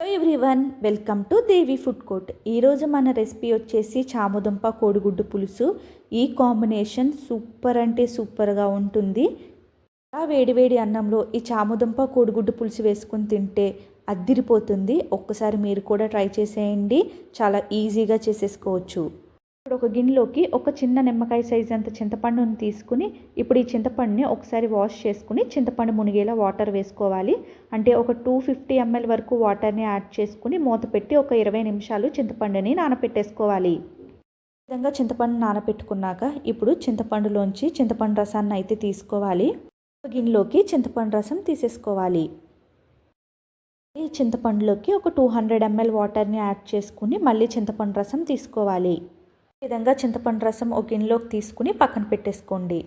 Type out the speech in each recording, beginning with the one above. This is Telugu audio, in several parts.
Hello everyone welcome to Devi food court ఈరోజు మన రెసిపీ వచ్చేసి చామదుంప కోడిగుడ్డు పులుసు. ఈ కాంబినేషన్ సూపర్ అంటే సూపర్గా ఉంటుంది. వేడివేడి అన్నంలో ఈ చామదుంప కోడిగుడ్డు పులుసు వేసుకుని తింటే అద్దిరిపోతుంది. ఒక్కసారి మీరు కూడా ట్రై చేసేయండి. చాలా ఈజీగా చేసేసుకోవచ్చు. ఒక గిన్నెలోకి ఒక చిన్న నిమ్మకాయ సైజ్ అంత చింతపండుని తీసుకుని ఇప్పుడు ఈ చింతపండుని ఒకసారి వాష్ చేసుకుని చింతపండు మునిగేలా వాటర్ వేసుకోవాలి. అంటే ఒక టూ ఫిఫ్టీ ఎంఎల్ వరకు వాటర్ని యాడ్ చేసుకుని మూత పెట్టి ఒక ఇరవై నిమిషాలు చింతపండుని నానపెట్టేసుకోవాలి. విధంగా చింతపండు నానపెట్టుకున్నాక ఇప్పుడు చింతపండులోంచి చింతపండు రసాన్ని అయితే తీసుకోవాలి. ఒక గిన్నెలోకి చింతపండు రసం తీసేసుకోవాలి. ఈ చింతపండులోకి ఒక టూ హండ్రెడ్ ఎంఎల్ వాటర్ని యాడ్ చేసుకుని మళ్ళీ చింతపండు రసం తీసుకోవాలి. విధంగా చింతపండు రసం ఒక గిన్నెలోకి తీసుకుని పక్కన పెట్టేసుకోండి.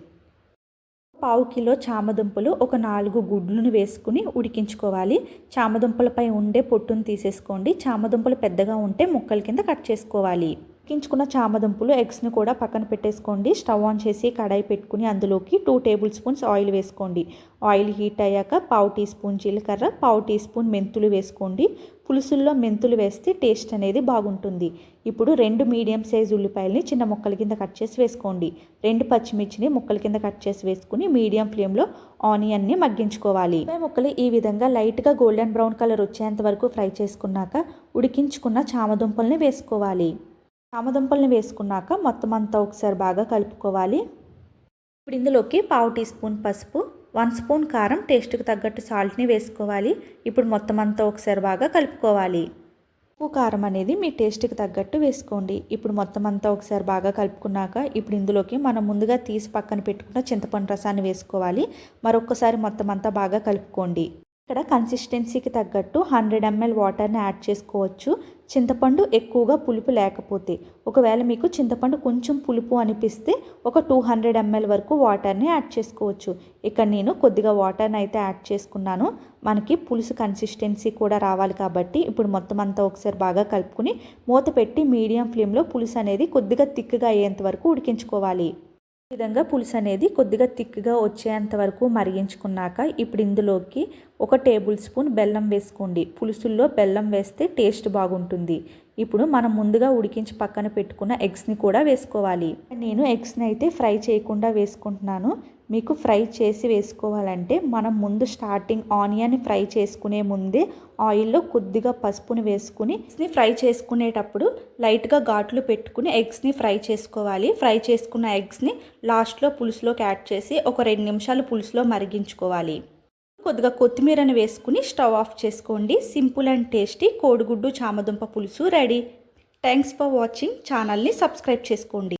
పావు కిలో చామదుంపలు ఒక నాలుగు గుడ్లను వేసుకుని ఉడికించుకోవాలి. చామదుంపలపై ఉండే పొట్టును తీసేసుకోండి. చామదుంపలు పెద్దగా ఉంటే ముక్కల కింద కట్ చేసుకోవాలి. ఉడికించుకున్న చామదుంపలు ఎగ్స్ని కూడా పక్కన పెట్టేసుకోండి. స్టవ్ ఆన్ చేసి కడాయి పెట్టుకుని అందులోకి టూ టేబుల్ స్పూన్స్ ఆయిల్ వేసుకోండి. ఆయిల్ హీట్ అయ్యాక పావు టీ స్పూన్ జీలకర్ర పావు టీ స్పూన్ మెంతులు వేసుకోండి. పులుసుల్లో మెంతులు వేస్తే టేస్ట్ అనేది బాగుంటుంది. ఇప్పుడు రెండు మీడియం సైజ్ ఉల్లిపాయలని చిన్న ముక్కల కింద కట్ చేసి వేసుకోండి. రెండు పచ్చిమిర్చిని ముక్కల కింద కట్ చేసి వేసుకుని మీడియం ఫ్లేమ్లో ఆనియన్ని మగ్గించుకోవాలి. ముక్కలు ఈ విధంగా లైట్గా గోల్డెన్ బ్రౌన్ కలర్ వచ్చేంత వరకు ఫ్రై చేసుకున్నాక ఉడికించుకున్న చామదుంపల్ని వేసుకోవాలి. చామదుంపల్ని వేసుకున్నాక మొత్తం అంతా ఒకసారి బాగా కలుపుకోవాలి. ఇప్పుడు ఇందులోకి పావు టీ స్పూన్ పసుపు వన్ స్పూన్ కారం టేస్ట్కి తగ్గట్టు సాల్ట్ని వేసుకోవాలి. ఇప్పుడు మొత్తం అంతా ఒకసారి బాగా కలుపుకోవాలి. ఉప్పు కారం అనేది మీ టేస్ట్కి తగ్గట్టు వేసుకోండి. ఇప్పుడు మొత్తం అంతా ఒకసారి బాగా కలుపుకున్నాక ఇప్పుడు ఇందులోకి మనం ముందుగా తీసి పక్కన పెట్టుకున్న చింతపండు రసాన్ని వేసుకోవాలి. మరొకసారి మొత్తం అంతా బాగా కలుపుకోండి. ఇక్కడ కన్సిస్టెన్సీకి తగ్గట్టు హండ్రెడ్ ఎంఎల్ వాటర్ని యాడ్ చేసుకోవచ్చు. చింతపండు ఎక్కువగా పులుపు లేకపోతే ఒకవేళ మీకు చింతపండు కొంచెం పులుపు అనిపిస్తే ఒక టూ హండ్రెడ్ ఎంఎల్ వరకు వాటర్ని యాడ్ చేసుకోవచ్చు. ఇక్కడ నేను కొద్దిగా వాటర్ని అయితే యాడ్ చేసుకున్నాను. మనకి పులుసు కన్సిస్టెన్సీ కూడా రావాలి కాబట్టి ఇప్పుడు మొత్తం అంతా ఒకసారి బాగా కలుపుకుని మూత పెట్టి మీడియం ఫ్లేమ్లో పులుసు అనేది కొద్దిగా తిక్కుగా అయ్యేంత వరకు ఉడికించుకోవాలి. విధంగా పులుసు అనేది కొద్దిగా థిక్గా వచ్చేంత వరకు మరిగించుకున్నాక ఇప్పుడు ఇందులోకి ఒక టేబుల్ స్పూన్ బెల్లం వేసుకోండి. పులుసుల్లో బెల్లం వేస్తే టేస్ట్ బాగుంటుంది. ఇప్పుడు మనం ముందుగా ఉడికించి పక్కన పెట్టుకున్న ఎగ్స్ని కూడా వేసుకోవాలి. నేను ఎగ్స్ని అయితే ఫ్రై చేయకుండా వేసుకుంటున్నాను. మీకు ఫ్రై చేసి వేసుకోవాలంటే మనం ముందు స్టార్టింగ్ ఆనియన్ ఫ్రై చేసుకునే ముందే ఆయిల్లో కొద్దిగా పసుపుని వేసుకుని ఎగ్స్ని ఫ్రై చేసుకునేటప్పుడు లైట్గా ఘాట్లు పెట్టుకుని ఎగ్స్ని ఫ్రై చేసుకోవాలి. ఫ్రై చేసుకున్న ఎగ్స్ని లాస్ట్లో పులుసులోకి యాడ్ చేసి ఒక రెండు నిమిషాలు పులుసులో మరిగించుకోవాలి. కొద్దిగా కొత్తిమీరని వేసుకుని స్టవ్ ఆఫ్ చేసుకోండి. సింపుల్ అండ్ టేస్టీ కోడిగుడ్డు చామదుంప పులుసు రెడీ. Thanks for watching. ఛానల్ని సబ్స్క్రైబ్ చేసుకోండి.